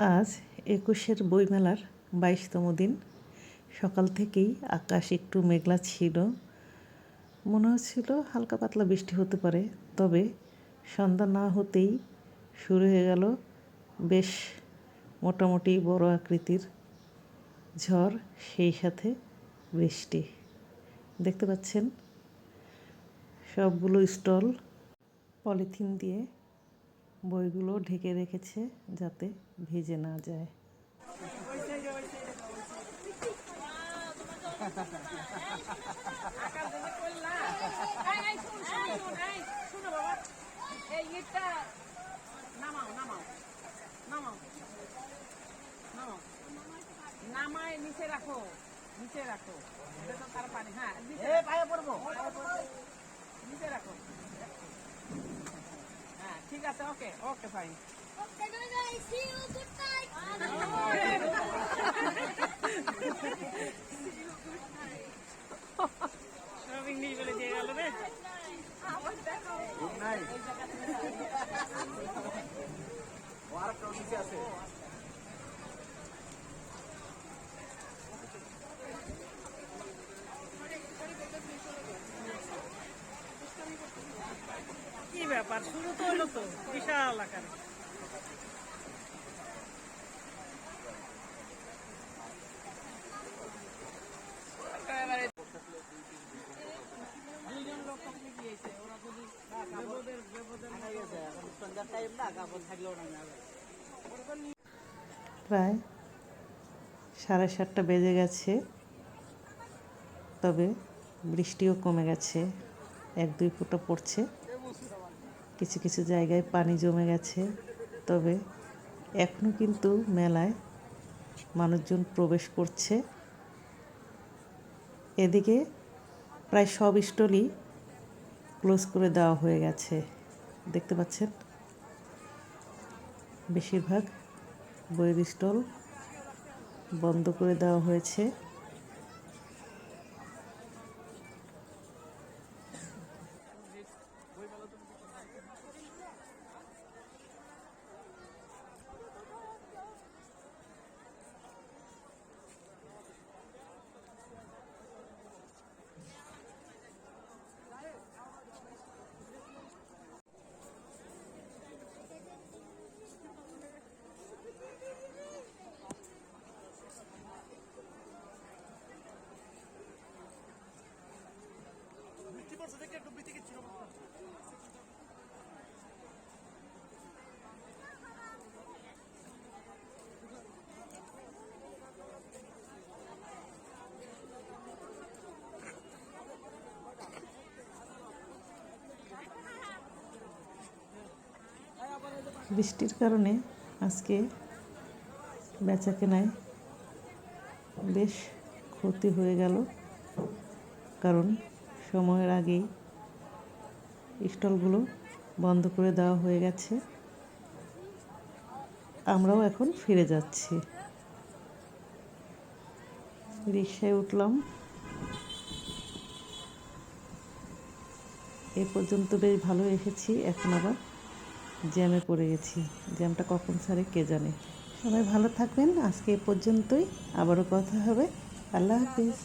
আজ একুশের বইমেলার বাইশতম দিন। সকাল থেকেই আকাশ একটু মেঘলা ছিল। মনে হচ্ছিল হালকা পাতলা বৃষ্টি হতে পারে, তবে সন্ধ্যা না হতেই শুরু হয়ে গেল বেশ মোটামুটি বড় আকৃতির ঝড়, সেই সাথে বৃষ্টি। দেখতে পাচ্ছেন? সবগুলো স্টল পলিথিন দিয়ে বইগুলো ঢেকে রেখেছে যাতে ভিজে না যায়। নামাও, নামাও। নামায় নিচে রাখো নিচে রাখো। Okay, okay, fine. Okay, bye. See you. Good no. ব্যাপার শুরু তো হলো তো বিশাল আকারে। না প্রায় সাড়ে সাতটা বেজে গেছে তবে বৃষ্টিও কমে গেছে এক দুই ফুটা পড়ছে। কিছু কিছু জায়গায় পানি জমে গেছে। তবে এখনও কিন্তু মেলায় মানুষজন প্রবেশ করছে। এদিকে প্রায় সব স্টলই ক্লোজ করে দেওয়া হয়ে গেছে। দেখতে পাচ্ছেন? বেশিরভাগ বইয়ের স্টল বন্ধ করে দেওয়া হয়েছে। বৃষ্টির কারণে আজকে বেচা কেনায় বেশ ক্ষতি হয়ে গেল কারণ সময়ের আগেই স্টলগুলো বন্ধ করে দেওয়া হয়ে গেছে। আমরাও এখন ফিরে যাচ্ছি। রিক্সায় উঠলাম। এ পর্যন্ত বেশ ভালো এসেছি, এখন আবার জ্যামে পড়ে গেছি। জ্যামটা কখন ছাড়ে কে জানে। সবাই ভালো থাকবেন, আজকে এ পর্যন্তই। আবারও কথা হবে। আল্লাহ হাফিজ।